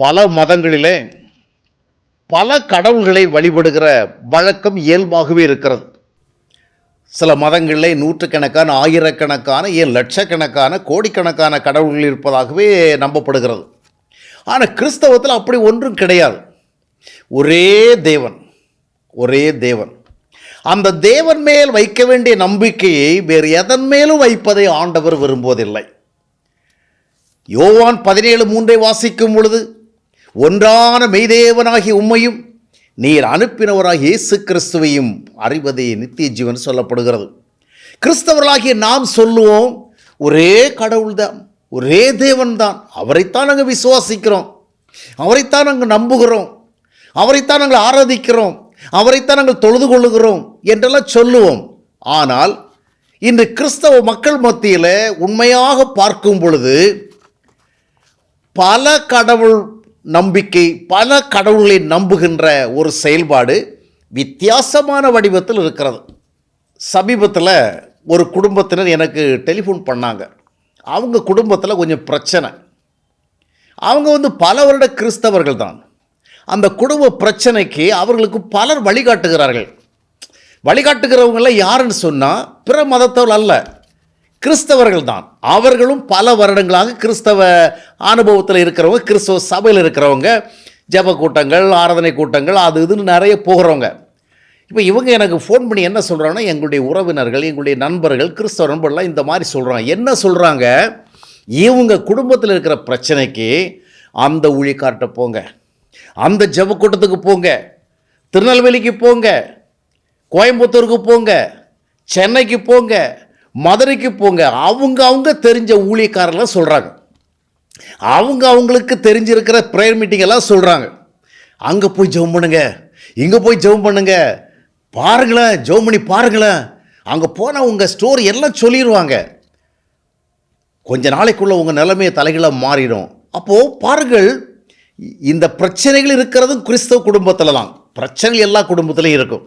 பல மதங்களிலே பல கடவுள்களை வழிபடுகிற வழக்கம் இயல்பாகவே இருக்கிறது. சில மதங்களிலே நூற்றுக்கணக்கான ஆயிரக்கணக்கான ஏன் லட்சக்கணக்கான கோடிக்கணக்கான கடவுள்கள் இருப்பதாகவே நம்பப்படுகிறது. ஆனால் கிறிஸ்தவத்தில் அப்படி ஒன்றும் கிடையாது. ஒரே தேவன் ஒரே தேவன். அந்த தேவன் மேல் வைக்க வேண்டிய நம்பிக்கையை வேறு எதன் மேலும் வைப்பதை ஆண்டவர் விரும்புவதில்லை. யோவான் பதினேழு மூன்றை வாசிக்கும் பொழுது ஒன்றான மெய்தேவனாகிய உம்மையும் நீர் அனுப்பினவராகிய இயேசு கிறிஸ்துவையும் அறிவதே நித்திய ஜீவன் சொல்லப்படுகிறது. கிறிஸ்தவர்களாகிய நாம் சொல்லுவோம் ஒரே கடவுள்தான் ஒரே தேவன் தான் அவரைத்தான் நாங்கள் விசுவாசிக்கிறோம். அவரைத்தான் நாங்கள் நம்புகிறோம். அவரைத்தான் நாங்கள் ஆராதிக்கிறோம். அவரைத்தான் நாங்கள் தொழுது கொள்ளுகிறோம் என்றெல்லாம் சொல்லுவோம். ஆனால் இன்று கிறிஸ்தவ மக்கள் மத்தியில் உண்மையாக பார்க்கும் பொழுது பல கடவுள் நம்பிக்கை பல கடவுள்களை நம்புகின்ற ஒரு செயல்பாடு வித்தியாசமான வடிவத்தில் இருக்கிறது. சமீபத்தில் ஒரு குடும்பத்தினர் எனக்கு டெலிஃபோன் பண்ணாங்க. அவங்க குடும்பத்தில் கொஞ்சம் பிரச்சனை. அவங்க வந்து பல வருட கிறிஸ்தவர்கள் தான். அந்த குடும்ப பிரச்சனைக்கு அவர்களுக்கு பலர் வழிகாட்டுகிறார்கள். வழிகாட்டுகிறவங்களாம் யாருன்னு சொன்னால் பிற மதத்தவர்கள் அல்ல. கிறிஸ்தவர்கள் தான் அவர்களும் பல வருடங்களாக கிறிஸ்தவ அனுபவத்தில் இருக்கிறவங்க கிறிஸ்தவ சபையில் இருக்கிறவங்க ஜப கூட்டங்கள் ஆராதனை கூட்டங்கள் அது இதுன்னு நிறைய போகிறவங்க. இப்போ இவங்க எனக்கு ஃபோன் பண்ணி என்ன சொல்கிறாங்கன்னா எங்களுடைய உறவினர்கள் எங்களுடைய நண்பர்கள் கிறிஸ்தவ நண்பர்கள்லாம் இந்த மாதிரி சொல்கிறாங்க என்ன சொல்கிறாங்க இவங்க குடும்பத்தில் இருக்கிற பிரச்சனைக்கு அந்த ஊழியக்கார்ட்ட போங்க. அந்த ஜப கூட்டத்துக்கு போங்க. திருநெல்வேலிக்கு போங்க. கோயம்புத்தூருக்கு போங்க. சென்னைக்கு போங்க. மதுரைக்கு போங்க. அவங்க அவங்க தெரிஞ்ச ஊழியக்காரர்லாம் சொல்கிறாங்க அவங்க அவங்களுக்கு தெரிஞ்சிருக்கிற ப்ரேயர் மீட்டிங் எல்லாம் சொல்கிறாங்க அங்கே போய் ஜெபம் பண்ணுங்க. இங்கே போய் ஜெபம் பண்ணுங்க. பாருங்களேன் ஜெபம் பண்ணி பாருங்களேன். அங்கே போனால் உங்கள் ஸ்டோரி எல்லாம் சொல்லிடுவாங்க கொஞ்ச நாளைக்குள்ளே உங்கள் நிலைமையை தலைகளாக மாறிடும். அப்போது பாருங்கள் இந்த பிரச்சனைகள் இருக்கிறதும் கிறிஸ்தவ குடும்பத்தில் தான் பிரச்சனைகள் எல்லா குடும்பத்துலேயும் இருக்கும்.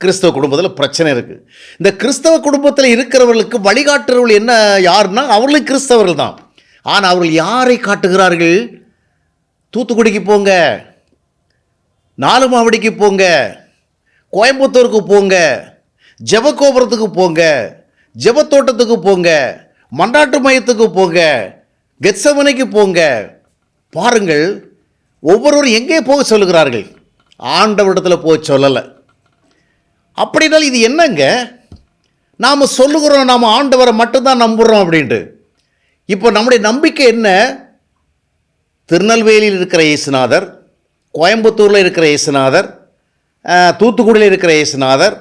கிறிஸ்தவ குடும்பத்தில் பிரச்சனை இருக்குது இந்த கிறிஸ்தவ குடும்பத்தில் இருக்கிறவர்களுக்கு வழிகாட்டுறவர்கள் என்ன யாருன்னா அவர்களும் கிறிஸ்தவர்கள் தான். ஆனால் அவர்கள் யாரை காட்டுகிறார்கள்? தூத்துக்குடிக்கு போங்க. நாலு மாவடிக்கு போங்க. கோயம்புத்தூருக்கு போங்க. ஜெபக்கோபுரத்துக்கு போங்க. ஜெபத்தோட்டத்துக்கு போங்க. மண்டாட்டு மையத்துக்கு போங்க. கெட்சமனைக்கு போங்க. பாருங்கள் ஒவ்வொருவரும் எங்கே போக சொல்லுகிறார்கள்? ஆண்டவரிடத்தில் போக சொல்லலை. அப்படின்னால் இது என்னங்க? நாம் சொல்லுகிறோம் நாம் ஆண்டவரை மட்டும்தான் நம்புகிறோம் அப்படின்ட்டு. இப்போ நம்முடைய நம்பிக்கை என்ன? திருநெல்வேலியில் இருக்கிற இயேசுநாதர் கோயம்புத்தூரில் இருக்கிற இயேசுநாதர் தூத்துக்குடியில் இருக்கிற இயேசுநாதர்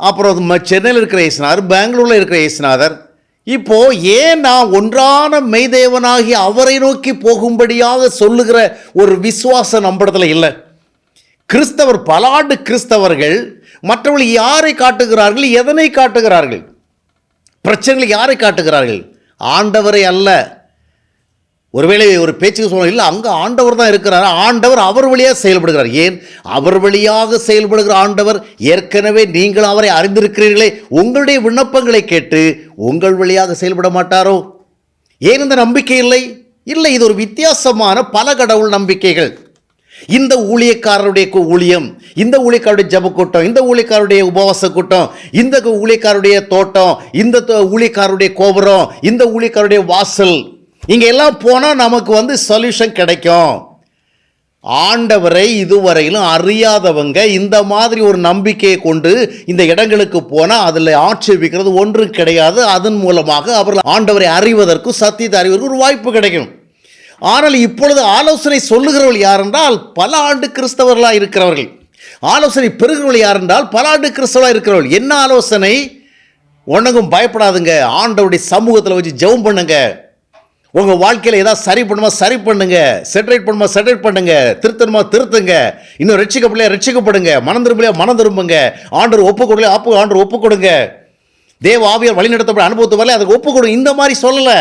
அப்புறம் ம- சென்னையில் இருக்கிற இயேசுநாதர் பெங்களூரில் இருக்கிற இயேசுநாதர். இப்போது ஏன் நான் ஒன்றான மெய்தேவனாகி அவரை நோக்கி போகும்படியாக சொல்லுகிற ஒரு விசுவாசம் நம்மிடத்துல இல்லை? கிறிஸ்தவர் பல ஆண்டு கிறிஸ்தவர்கள் மற்றவர்கள் யாரை காட்டுகிறார்கள் எதனை காட்டுகிறார்கள்? பிரச்சனைகள் யாரை காட்டுகிறார்கள்? ஆண்டவரை அல்ல. ஒருவேளை ஒரு பேச்சுக்கு சொல்லணும் இல்லை அங்கே ஆண்டவர் தான் இருக்கிறார். ஆண்டவர் அவர் வழியாக செயல்படுகிறார். ஏன்? அவர் வழியாக செயல்படுகிற ஆண்டவர் ஏற்கனவே நீங்கள் அவரை அறிந்திருக்கிறீர்களே. உங்களுடைய விண்ணப்பங்களை கேட்டு உங்கள் வழியாக செயல்பட மாட்டாரோ? ஏன் இந்த நம்பிக்கை இல்லை? இல்லை இது ஒரு வித்தியாசமான பல கடவுள் நம்பிக்கைகள். இந்த ஊழியக்காரருடைய ஊழியம் இந்த ஊழியக்காருடைய ஜப கூட்டம் இந்த ஊழியக்காருடைய உபவாச கூட்டம் இந்த ஊழியக்காருடைய தோட்டம் இந்த தோ- ஊழியக்காருடைய கோபுரம் இந்த ஊழியக்காருடைய வாசல் இங்கே எல்லாம் போனால் நமக்கு வந்து சொல்யூஷன் கிடைக்கும். ஆண்டவரை இதுவரையிலும் அறியாதவங்க இந்த மாதிரி ஒரு நம்பிக்கையை கொண்டு இந்த இடங்களுக்கு போனால் அதில் ஆட்சேபிக்கிறது ஒன்றும் கிடையாது. அதன் மூலமாக அவர்கள் ஆண்டவரை அறிவதற்கும் சத்தியத்தை அறிவதற்கு ஒரு வாய்ப்பு கிடைக்கும். ஆனால் இப்பொழுது ஆலோசனை சொல்லுகிறவர்கள் யார் என்றால் பல ஆண்டு கிறிஸ்தவர்களாக இருக்கிறவர்கள். ஆலோசனை பெறுகிறவர்கள் யார் என்றால் பல ஆண்டு கிறிஸ்தவர்களாக இருக்கிறவர்கள். என்ன ஆலோசனை? ஒன்றுக்கும் பயப்படாதுங்க. ஆண்டவருடைய சமூகத்தில் வச்சு ஜெபம் பண்ணுங்க. உங்கள் வாழ்க்கையில் ஏதாவது சரி பண்ணுமா சரி பண்ணுங்க. செட்ரேட் பண்ணுமா செட்ரேட் பண்ணுங்க. திருத்தணுமா திருத்துங்க. இன்னும் ரட்சிக்கப்படலையா ரட்சிக்கப்படுங்க. மனம் திரும்பலையா மனம் திரும்புங்க. ஆண்டவர் ஒப்பு கொடுலையா அப்போ ஆண்டவர் ஒப்பு கொடுங்க. தேவ ஆவியார் வழிநடத்தப்பட அனுபவத்து வரல அதுக்கு ஒப்பு கொடுங்க இந்த மாதிரி சொல்லலை.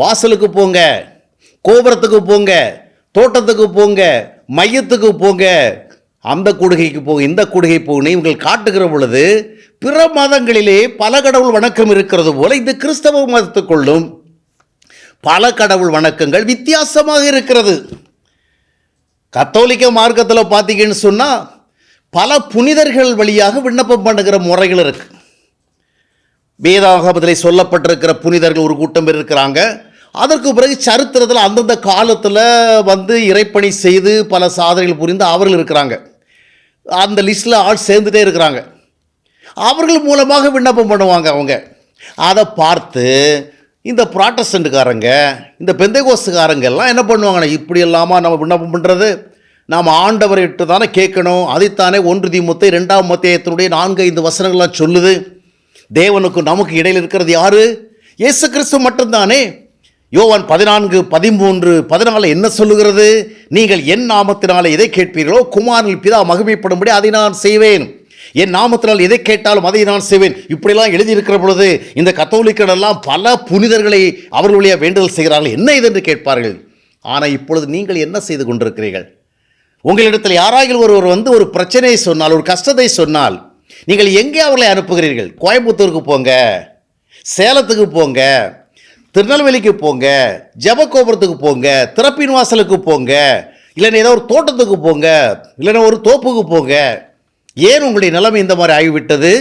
வாசலுக்கு போங்க. கோபுரத்துக்கு போங்க தோட்டத்துக்கு போங்க மையத்துக்கு போங்க. அந்த கூடுகைக்கு போங்க இந்த கூடுகை போகணும் இவங்கள் காட்டுகிற பொழுது பிற மதங்களிலே பல கடவுள் வணக்கம் இருக்கிறது போல இந்த கிறிஸ்தவ மதத்துக்குள்ளும் பல கடவுள் வணக்கங்கள் வித்தியாசமாக இருக்கிறது. கத்தோலிக்க மார்க்கத்தில் பார்த்தீங்கன்னு சொன்னால் பல புனிதர்கள் வழியாக விண்ணப்பம் பண்ணுகிற முறைகள் இருக்கு. வேதாகமத்தில் சொல்லப்பட்டிருக்கிற புனிதர்கள் ஒரு கூட்டம் பேர் இருக்கிறாங்க. அதற்கு பிறகு சரித்திரத்தில் அந்தந்த காலத்தில் வந்து இறைப்பணி செய்து பல சாதனைகள் புரிந்து அவர்கள் இருக்கிறாங்க. அந்த லிஸ்ட்டில் ஆள் சேர்ந்துட்டே இருக்கிறாங்க. அவர்கள் மூலமாக விண்ணப்பம் பண்ணுவாங்க அவங்க. அதை பார்த்து இந்த ப்ராட்டஸ்டண்ட்டுக்காரங்க இந்த பெந்தைகோஸ்துக்காரங்க எல்லாம் என்ன பண்ணுவாங்கன்னா இப்படி இல்லாமல் நம்ம விண்ணப்பம் பண்ணுறது நாம் ஆண்டவர்கிட்ட தானே கேட்கணும். அதைத்தானே ஒன்று திமுத்தை ரெண்டாம் மத்தியத்தினுடைய நான்கு ஐந்து வசனங்கள்லாம் சொல்லுது. தேவனுக்கும் நமக்கு இடையில் இருக்கிறது யாரு? இயேசு கிறிஸ்து மட்டும்தானே. யோவான் பதினான்கு பதிமூன்று பதினாலு என்ன சொல்லுகிறது? நீங்கள் என் நாமத்தினாலே எதை கேட்பீர்களோ குமாரில் பிதா மகிமைப்படும்படி அதை நான் செய்வேன். என் நாமத்தினால் எதை கேட்டாலும் அதை நான் செய்வேன். இப்படிலாம் எழுதியிருக்கிற பொழுது இந்த கத்தோலிக்கடெல்லாம் பல புனிதர்களை அவர்களுடைய வேண்டுதல் செய்கிறார்கள். என்ன இது என்று கேட்பார்கள்? ஆனால் இப்பொழுது நீங்கள் என்ன செய்து கொண்டிருக்கிறீர்கள்? உங்களிடத்தில் யாராகில் ஒருவர் வந்து ஒரு பிரச்சனையை சொன்னால் ஒரு கஷ்டத்தை சொன்னால் நீங்கள் எங்கே அவர்களை அனுப்புகிறீர்கள்? கோயம்புத்தூருக்கு போங்க சேலத்துக்கு போங்க திருநெல்வேலிக்கு போங்க ஜபக்கோபுரத்துக்கு போங்க திறப்பின் வாசலுக்கு போங்க இல்லைன்னா ஏதோ ஒரு தோட்டத்துக்கு போங்க இல்லைன்னா ஒரு தோப்புக்கு போங்க. ஏன் உங்களுடைய நிலைமை இந்த மாதிரி ஆகிவிட்டது?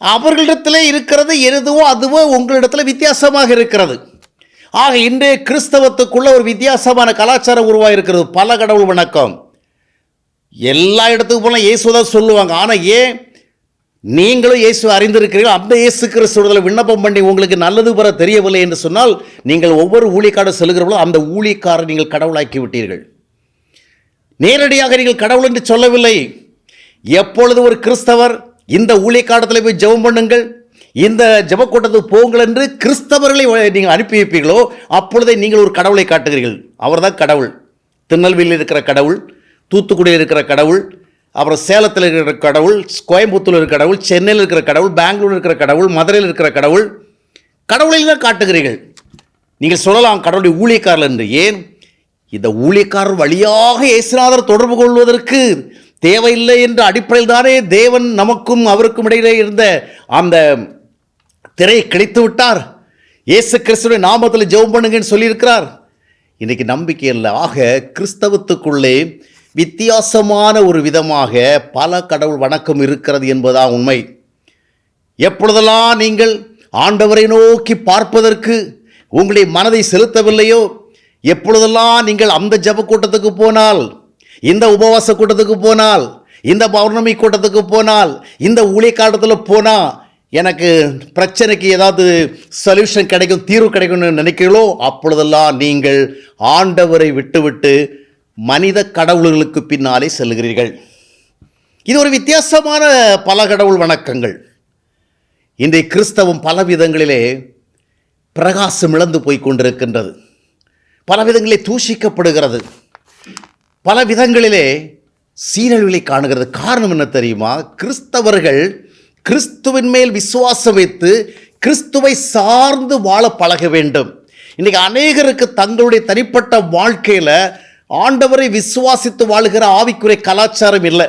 அவர்களிடத்தில் இருக்கிறது எதுவோ அதுவோ உங்களிடத்தில் வித்தியாசமாக இருக்கிறது. ஆக இன்றைய கிறிஸ்தவத்துக்குள்ள ஒரு வித்தியாசமான கலாச்சாரம் உருவாகிருக்கிறது பல கடவுள் வணக்கம். எல்லா இடத்துக்கு போனால் இயேசுதான் சொல்லுவாங்க. ஆனால் ஏன்? நீங்களும் இயேசு அறிந்திருக்கிறீர்கள். அந்த இயேசு கிறிஸ்துவத்தில் விண்ணப்பம் பண்ணி உங்களுக்கு நல்லது பெற தெரியவில்லை என்று சொன்னால் நீங்கள் ஒவ்வொரு ஊழிக்காரர் செல்கிறவளோ அந்த ஊழிக்காரர் நீங்கள் கடவுளாக்கி விட்டீர்கள். நேரடியாக நீங்கள் கடவுள் என்று சொல்லவில்லை. எப்பொழுது ஒரு கிறிஸ்தவர் இந்த ஊழியக்காரத்தில் போய் ஜெபம் பண்ணுங்கள் இந்த ஜெபக்கூட்டத்துக்கு போங்கள் என்று கிறிஸ்தவர்களை நீங்கள் அனுப்பி வைப்பீர்களோ அப்பொழுதே நீங்கள் ஒரு கடவுளை காட்டுகிறீர்கள். அவர்தான் கடவுள். திருநெல்வேலியில் இருக்கிற கடவுள் தூத்துக்குடியில் இருக்கிற கடவுள் அப்புறம் சேலத்தில் இருக்கிற கடவுள் கோயம்புத்தூர் இருக்கிற கடவுள் சென்னையில் இருக்கிற கடவுள் பெங்களூர் இருக்கிற கடவுள் மதுரையில் இருக்கிற கடவுள். கடவுளில் தான் காட்டுகிறீர்கள். நீங்கள் சொல்லலாம் கடவுளுடைய ஊழியக்காரர் என்று. ஏன்? இந்த ஊழியக்காரர் வழியாக இயேசுநாதர் தொடர்பு கொள்வதற்கு தேவையில்லை என்ற அடிப்படையில் தானே தேவன் நமக்கும் அவருக்கும் இடையிலே இருந்த அந்த திரையை கிடைத்து விட்டார். இயேசு கிறிஸ்துடைய நாமத்தில் ஜெபம் பண்ணுங்கன்னு சொல்லியிருக்கிறார். இன்றைக்கு நம்பிக்கை இல்லை. ஆக கிறிஸ்தவத்துக்குள்ளே வித்தியாசமான ஒரு விதமாக பல கடவுள் வணக்கம் இருக்கிறது என்பதுதான் உண்மை. எப்பொழுதெல்லாம் நீங்கள் ஆண்டவரை நோக்கி பார்ப்பதற்கு உங்களுடைய மனதை செலுத்தவில்லையோ எப்பொழுதெல்லாம் நீங்கள் அந்த ஜப கூட்டத்துக்கு போனால் இந்த உபவாச கூட்டத்துக்கு போனால் இந்த பௌர்ணமி கூட்டத்துக்கு போனால் இந்த ஊழியக்காலத்தில் போனால் எனக்கு பிரச்சனைக்கு ஏதாவது சொல்யூஷன் கிடைக்கும் தீர்வு கிடைக்கும்னு நினைக்கிறீங்களோ அப்பொழுதெல்லாம் நீங்கள் ஆண்டவரை விட்டுவிட்டு மனித கடவுள்களுக்கு பின்னாலே செல்கிறீர்கள் இது ஒரு வித்தியாசமான பல கடவுள் வணக்கங்கள். இன்றைய கிறிஸ்தவம் பல விதங்களிலே பிரகாசம் இழந்து போய் கொண்டிருக்கின்றது. பல விதங்களிலே தூஷிக்கப்படுகிறது. பல விதங்களிலே சீரழிவுகளை காணுகிறது. காரணம் என்ன தெரியுமா? கிறிஸ்தவர்கள் கிறிஸ்துவின் மேல் விசுவாசம் வைத்து கிறிஸ்துவை சார்ந்து வாழ பழக வேண்டும். இன்றைக்கி அநேகருக்கு தங்களுடைய தனிப்பட்ட வாழ்க்கையில் ஆண்டவரை விசுவாசித்து வாழுகிற ஆவிக்குறை கலாச்சாரம் இல்லை.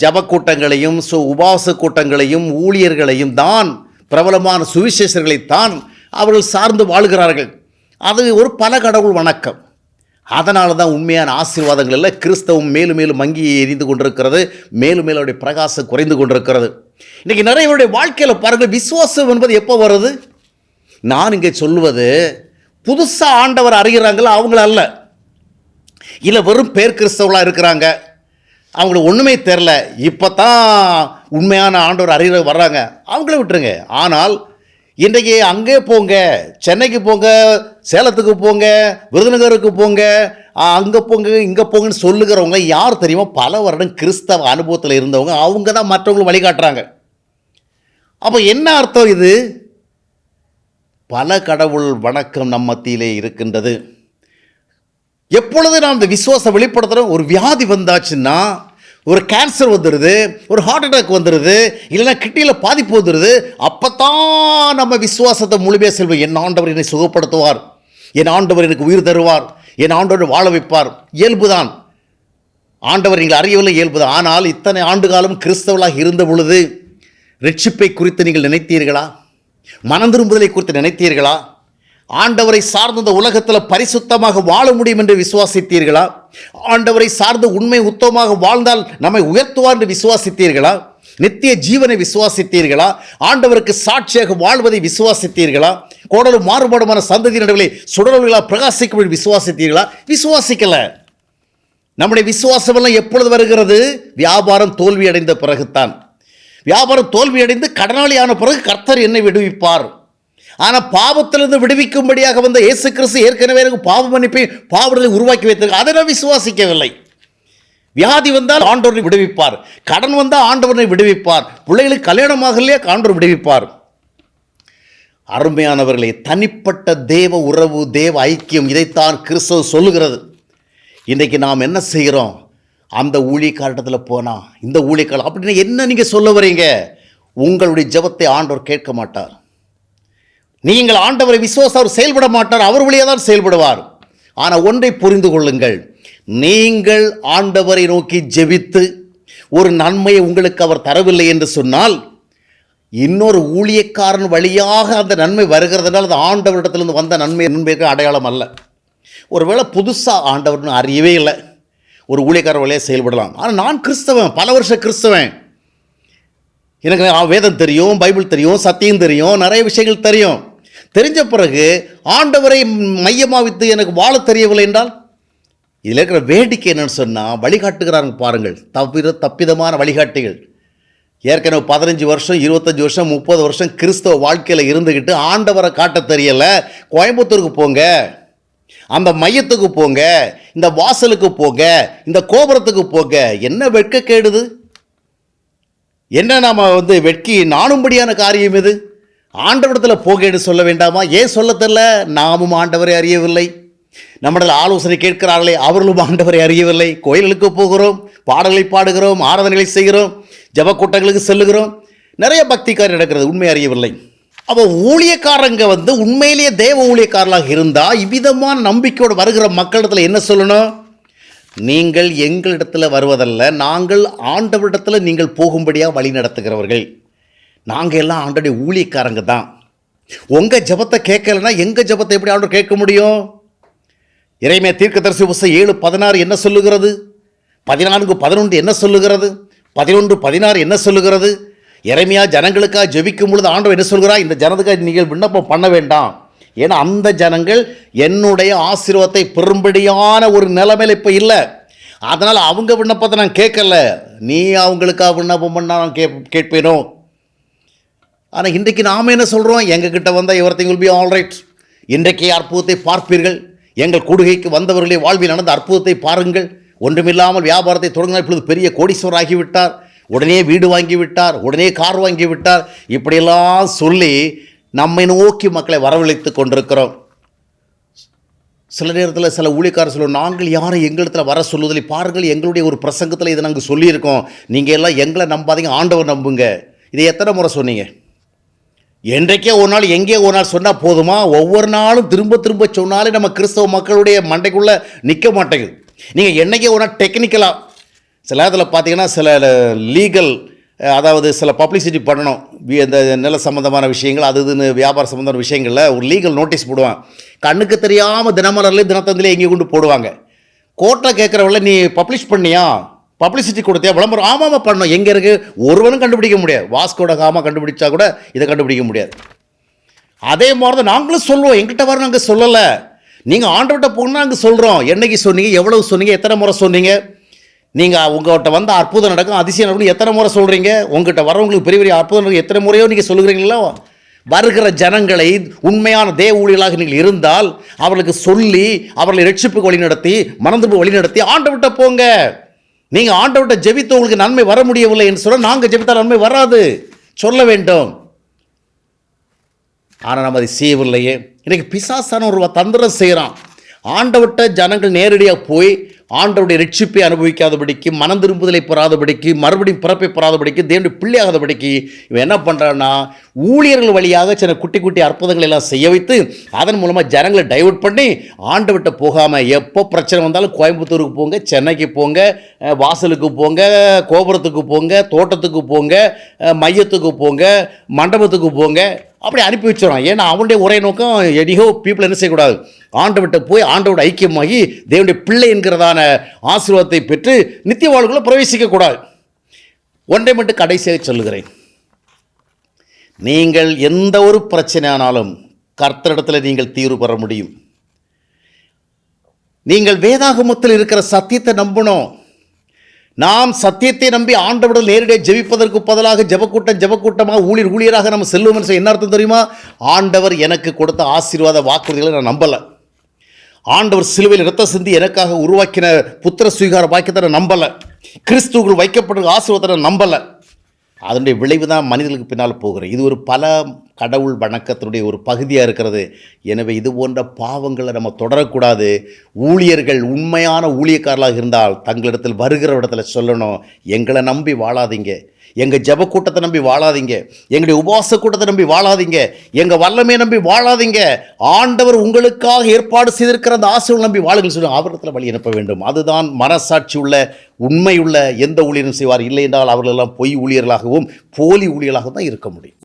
ஜப கூட்டங்களையும் சு உபவாச கூட்டங்களையும் ஊழியர்களையும் தான் பிரபலமான சுவிசேஷர்களை தான் அவர்கள் சார்ந்து வாழுகிறார்கள். அது ஒரு பல கடவுள் வணக்கம். அதனால தான் உண்மையான ஆசீர்வாதங்கள் இல்லை. கிறிஸ்தவம் மேலும் மேலும் மங்கி எரிந்து கொண்டிருக்கிறது. மேலும் மேலும் அவருடைய பிரகாசம் குறைந்து கொண்டிருக்கிறது. இன்றைக்கி நிறையவருடைய வாழ்க்கையில் பாருங்கள் விசுவாசம் என்பது எப்போ வருது? நான் இங்கே சொல்வது புதுசாக ஆண்டவர் அறிகிறாங்களோ? அவங்கள அல்ல. இல்லை வெறும் பேர் கிறிஸ்தவளாக இருக்கிறாங்க. அவங்களுக்கு ஒன்றுமே தெரில இப்போ தான் உண்மையான ஆண்டவர் அறிகிற வர்றாங்க. அவங்கள விட்டுருங்க. ஆனால் இன்றைக்கு அங்கே போங்க சென்னைக்கு போங்க சேலத்துக்கு போங்க விருதுநகருக்கு போங்க அங்கே போங்க இங்கே போங்கன்னு சொல்லுகிறவங்க யார் தெரியுமோ? பல வருடம் கிறிஸ்தவ அனுபவத்தில் இருந்தவங்க. அவங்க தான் மற்றவங்களை வழிகாட்டுறாங்க. அப்போ என்ன அர்த்தம் இது? பல கடவுள் வணக்கம் நம் மத்தியிலே இருக்கின்றது. எப்பொழுது நாம் இந்த விசுவாசம் வெளிப்படுத்துகிறோம் ஒரு வியாதி வந்தாச்சுன்னா ஒரு கேன்சர் வந்துடுது ஒரு ஹார்ட் அட்டாக் வந்துடுது இல்லைன்னா கிட்னியில் பாதிப்பு வந்துடுது அப்போ தான் நம்ம விசுவாசத்தை முழுமையாக செல்வோம். என் ஆண்டவர் என்னை சுகப்படுத்துவார். என் ஆண்டவர் எனக்கு உயிர் தருவார். என் ஆண்டவர் வாழ வைப்பார். இயல்புதான். ஆண்டவர் நீங்கள் அறியவில்லை இயல்புதான். ஆனால் இத்தனை ஆண்டு காலம் கிறிஸ்தவளாக இருந்த பொழுது ரட்சிப்பை குறித்து நீங்கள் நினைத்தீர்களா? மனந்திரும்புதலை குறித்து நினைத்தீர்களா? ஆண்டவரை சார்ந்த இந்த உலகத்தில் பரிசுத்தமாக வாழ முடியும் என்று விசுவாசித்தீர்களா? ஆண்டவரை சார்ந்து உண்மை உத்தமமாக வாழ்ந்தால் நம்மை உயர்த்துவார் என்று விசுவாசித்தீர்களா? நித்திய ஜீவனை விசுவாசித்தீர்களா? ஆண்டவருக்கு சாட்சியாக வாழ்வதை விசுவாசித்தீர்களா? கோடலும் மாறுபாடுமான சந்ததி நடுவிலே சுடர்களாக பிரகாசிக்கும் விசுவாசித்தீர்களா? விசுவாசிக்கல. நம்முடைய விசுவாசமெல்லாம் எப்பொழுது வருகிறது? வியாபாரம் தோல்வி அடைந்த பிறகுத்தான். வியாபாரம் தோல்வி அடைந்து கடனாளியான பிறகு கர்த்தர் என்னை விடுவிப்பார். ஆனால் பாவத்திலிருந்து விடுவிக்கும்படியாக வந்த இயேசு கிறிஸ்து ஏற்கனவே எனக்கு பாவ மன்னிப்பை பாவங்களை உருவாக்கி வைத்திருக்க அதை நான் விசுவாசிக்கவில்லை. வியாதி வந்தால் ஆண்டவரை விடுவிப்பார். கடன் வந்தால் ஆண்டவரை விடுவிப்பார். பிள்ளைகளுக்கு கல்யாணமாகலையே ஆண்டவர் விடுவிப்பார். அருமையானவர்களே தனிப்பட்ட தேவ உறவு தேவ ஐக்கியம் இதைத்தான் கிறிஸ்தவ சொல்லுகிறது. இன்றைக்கு நாம் என்ன செய்கிறோம்? அந்த ஊழியக்காரத்தில் போனால் இந்த ஊழியக்காலம் அப்படின்னு என்ன நீங்கள் சொல்ல வரீங்க? உங்களுடைய ஜெபத்தை ஆண்டவர் கேட்க மாட்டார். நீங்கள் ஆண்டவரை விசுவாசம் அவர் செயல்பட மாட்டார் அவர் வழியாக தான் செயல்படுவார். ஆனால் ஒன்றை புரிந்து கொள்ளுங்கள். நீங்கள் ஆண்டவரை நோக்கி ஜெபித்து ஒரு நன்மையை உங்களுக்கு அவர் தரவில்லை என்று சொன்னால் இன்னொரு ஊழியக்காரன் வழியாக அந்த நன்மை வருகிறதுனால் அது ஆண்டவரிடத்திலிருந்து வந்த நன்மை நன்மைக்கு அடையாளம் அல்ல. ஒருவேளை புதுசாக ஆண்டவர்னு அறியவே இல்லை. ஒரு ஊழியக்காரர் வழியாக செயல்படலாம். ஆனால் நான் கிறிஸ்தவன் பல வருஷ கிறிஸ்தவன். எனக்கு வேதம் தெரியும் பைபிள் தெரியும் சத்தியம் தெரியும் நிறைய விஷயங்கள் தெரியும். தெரிஞ்ச பிறகு ஆண்டவரை மையமாக வைத்து எனக்கு வாழ தெரியவில்லை என்றால்? இதில் இருக்கிற வேடிக்கை என்னன்னு சொன்னால் வழிகாட்டுகிறாங்க பாருங்கள். தவிர தப்பிதமான வழிகாட்டிகள். ஏற்கனவே பதினஞ்சு வருஷம் இருபத்தஞ்சி வருஷம் முப்பது வருஷம் கிறிஸ்தவ வாழ்க்கையில் இருந்துக்கிட்டு ஆண்டவரை காட்ட தெரியலை. கோயம்புத்தூருக்கு போங்க. அந்த மையத்துக்கு போங்க. இந்த வாசலுக்கு போங்க. இந்த கோபுரத்துக்கு போங்க. என்ன வெட்க கேடுது என்ன நாம் வந்து வெட்கி நாணும்படியான காரியம் இது? ஆண்டவரிடத்தில் போகேன்னு சொல்ல வேண்டாமா? ஏன் சொல்ல தெரில நாமும் ஆண்டவரை அறியவில்லை. நம்மிடத்தில் ஆலோசனை கேட்கிறார்களே அவர்களும் ஆண்டவரை அறியவில்லை. கோயில்களுக்கு போகிறோம் பாடல்களை பாடுகிறோம் ஆராதனைகளை செய்கிறோம் ஜப கூட்டங்களுக்கு செல்லுகிறோம். நிறைய பக்திக்காரர் நடக்கிறது உண்மை அறியவில்லை. அப்போ ஊழியக்காரங்க வந்து உண்மையிலேயே தேவ ஊழியக்காரர்களாக இருந்தால் இவ்விதமான நம்பிக்கையோடு வருகிற மக்களிடத்தில் என்ன சொல்லணும்? நீங்கள் எங்களிடத்தில் வருவதல்ல நாங்கள் ஆண்டவரிடத்தில் நீங்கள் போகும்படியாக வழி நடத்துகிறவர்கள். நாங்கள் எல்லாம் ஆண்டோடைய ஊழியக்காரங்க தான். உங்கள் ஜபத்தை கேட்கலைன்னா எங்கள் ஜபத்தை எப்படி ஆண்டவர் கேட்க முடியும்? இறைமைய தீர்க்கதரிசி புஸ்தகம் ஏழு பதினாறு என்ன சொல்லுகிறது? பதினான்கு பதினொன்று என்ன சொல்லுகிறது? பதினொன்று பதினாறு என்ன சொல்லுகிறது? இறைமையா ஜனங்களுக்காக ஜெபிக்கும் பொழுது ஆண்டவர் என்ன சொல்கிறா இந்த ஜனத்துக்காக நீங்கள் விண்ணப்பம் பண்ண வேண்டாம். ஏன்னா அந்த ஜனங்கள் என்னுடைய ஆசீர்வாதத்தை பெரும்படியான ஒரு நிலைமையில் இப்போ இல்லை. அதனால் அவங்க விண்ணப்பத்தை நான் கேட்கல. நீ அவங்களுக்காக விண்ணப்பம் பண்ணால் நான் கே கேட்பேனோ? ஆனால் இன்றைக்கு நாம் என்ன சொல்கிறோம் எங்ககிட்ட வந்தால் எவர்த்திங் வில் பி ஆல்ரைட் இன்றைக்கே அற்புதத்தை பார்ப்பீர்கள். எங்கள் கூடுகைக்கு வந்தவர்களே வாழ்வில் நடந்த அற்புதத்தை பாருங்கள். ஒன்றுமில்லாமல் வியாபாரத்தை தொடங்கினார் இப்பொழுது பெரிய கோடீஸ்வரர் ஆகிவிட்டார் உடனே வீடு வாங்கி விட்டார் உடனே கார் வாங்கி விட்டார் இப்படியெல்லாம் சொல்லி நம்மை நோக்கி மக்களை வரவழைத்து கொண்டிருக்கிறோம். சில நேரத்தில் சில ஊழியக்காரர் சொல்லுவோம் நாங்கள் யாரும் எங்களிடத்தில் வர சொல்லுவதில்லை? பாருங்கள் எங்களுடைய ஒரு பிரசங்கத்தில் இதை நாங்கள் சொல்லியிருக்கோம். நீங்கள் எல்லாம் எங்களை நம்பாதீங்க ஆண்டவர் நம்புங்க. இதை எத்தனை முறை சொன்னீங்க? என்றைக்கே ஒரு நாள் எங்கே ஒரு நாள் சொன்னால் போதுமா? ஒவ்வொரு நாளும் திரும்ப திரும்ப சொன்னாலே நம்ம கிறிஸ்தவ மக்களுடைய மண்டைக்குள்ளே நிற்க மாட்டேங்குது. நீங்கள் என்னைக்கே ஒரு நாள் டெக்னிக்கலாக சில நேரத்தில் பார்த்தீங்கன்னா சில லீகல் அதாவது சில பப்ளிசிட்டி பண்ணணும். இந்த நில சம்மந்தமான விஷயங்கள் அது இதுன்னு வியாபார சம்மந்தமான விஷயங்களில் ஒரு லீகல் நோட்டீஸ் போடுவான். கண்ணுக்கு தெரியாமல் தினமலர்லேயே தினத்தந்திலே எங்கேயும் கொண்டு போடுவாங்க. கோர்ட்டில் கேட்குறவங்கள நீ பப்ளிஷ் பண்ணியா? பப்ளிசிட்டி கொடுத்தே விளம்பரம். ஆமாம் பண்ணோம். எங்கே இருக்குது ஒருவனும் கண்டுபிடிக்க முடியாது. வாஸ்கோட காமா கண்டுபிடிச்சா கூட இதை கண்டுபிடிக்க முடியாது. அதே மாதிரி தான் நாங்களும் சொல்லுவோம். எங்கிட்ட வர நாங்கள் சொல்லலை. நீங்கள் ஆண்டவர்கிட்ட போகணும்னா நாங்கள் சொல்கிறோம் என்னைக்கு சொன்னீங்க? எவ்வளவு சொன்னீங்க? எத்தனை முறை சொன்னீங்க? நீங்கள் உங்கள்கிட்ட வந்த அற்புதம் நடக்கும். அதிசயம் நடக்கும். எத்தனை முறை சொல்கிறீங்க உங்கள்கிட்ட வரவங்களுக்கு பெரிய பெரிய அற்புதம் நடக்கும். எத்தனை முறையோ நீங்கள் சொல்லுகிறீங்களா? வருகிற ஜனங்களை உண்மையான தேவ ஊழியலாக நீங்கள் இருந்தால் அவர்களுக்கு சொல்லி அவர்களை ரட்சிப்புக்கு வழிநடத்தி நடத்தி வழிநடத்தி வழி ஆண்டவர்கிட்ட போங்க. நீங்கள் ஆண்டவர்கிட்ட ஜெபித்து உங்களுக்கு நன்மை வர முடியவில்லை என்று சொல்ல நாங்கள் ஜெபித்தால் நன்மை வராது. சொல்ல வேண்டும். ஆனால் நம்ம அதை செய்யவில்லையே. இன்றைக்கு பிசாசான ஒரு தந்திரம் செய்கிறான் ஆண்டவிட்ட ஜனங்கள் நேரடியாக போய் ஆண்டருடைய ரட்சிப்பை அனுபவிக்காதபடிக்கு மனம் திரும்புதலை பெறாதபடிக்கு மறுபடியும் பிறப்பை பெறாதபடிக்கு தேவனுடைய பிள்ளையாகாதபடிக்கு இவன் என்ன பண்ணுறான்னா ஊழியர்கள் வழியாக சில குட்டி குட்டி அற்புதங்களை எல்லாம் செய்ய வைத்து அதன் மூலமாக ஜனங்களை டைவர்ட் பண்ணி ஆண்டு விட்ட போகாமல் எப்போ பிரச்சனை வந்தாலும் கோயம்புத்தூருக்கு போங்க சென்னைக்கு போங்க வாசலுக்கு போங்க கோபுரத்துக்கு போங்க தோட்டத்துக்கு போங்க மையத்துக்கு போங்க மண்டபத்துக்கு போங்க அப்படி அனுப்பி வச்சிடறான் ஏன்னா அவனுடைய ஒரே நோக்கம் எடியோ பீப்புள் என்ன செய்யக்கூடாது? ஆண்டவர்கிட்ட போய் ஆண்டவோட ஐக்கியமாகி தேவனுடைய பிள்ளை என்கிறதான ஆசீர்வாதத்தை பெற்று நித்திய வாழ்வுகளை பிரவேசிக்கக்கூடாது. ஒன்றை மட்டும் கடைசியாக சொல்லுகிறேன். நீங்கள் எந்த ஒரு பிரச்சனையானாலும் கர்த்தரிடத்தில் நீங்கள் தீர்வு பெற முடியும். நீங்கள் வேதாகமத்தில் இருக்கிற சத்தியத்தை நம்பணும். நாம் சத்தியத்தை நம்பி ஆண்டவரிடம் நேரடியாக ஜெபிப்பதற்கு பதிலாக ஜெபக்கூட்டம் ஜெபக்கூட்டமாக ஊழியர் ஊழியராக நம்ம செல்வோம் என்று என்ன அர்த்தம் தெரியுமா? ஆண்டவர் எனக்கு கொடுத்த ஆசீர்வாத வாக்குறுதிகளை நான் நம்பலை. ஆண்டவர் சிலுவையில் இரத்த சிந்தி எனக்காக உருவாக்கின புத்திர சுவீகார பாக்கியத்தை நான் நம்பலை. கிறிஸ்துவுக்குள் வைக்கப்பட்ட ஆசீர்வாதத்தை நான் நம்பலை. அதனுடைய விளைவு தான் மனிதர்களுக்கு பின்னால் போகிறது. இது ஒரு பல கடவுள் வணக்கத்தினுடைய ஒரு பகுதியாக இருக்கிறது. எனவே இது போன்ற பாவங்களை நம்ம தொடரக்கூடாது. ஊழியர்கள் உண்மையான ஊழியக்காரர்களாக இருந்தால் தங்களிடத்தில் வருகிற இடத்துல சொல்லணும். எங்களை நம்பி வாழாதீங்க. எங்கள் ஜெப கூட்டத்தை நம்பி வாழாதீங்க. எங்களுடைய உபவாச கூட்டத்தை நம்பி வாழாதீங்க. எங்கள் வல்லமையை நம்பி வாழாதீங்க. ஆண்டவர் உங்களுக்காக ஏற்பாடு செய்திருக்கிற அந்த ஆசைகள் நம்பி வாழுங்கள் சொல்லி ஆபரத்தில் வழி அனுப்ப வேண்டும். அதுதான் மனசாட்சி உள்ள உண்மையுள்ள எந்த ஊழியரும் செய்வார். இல்லை என்றால் அவர்களெல்லாம் பொய் ஊழியர்களாகவும் போலி ஊழியர்களாகவும் தான் இருக்க முடியும்.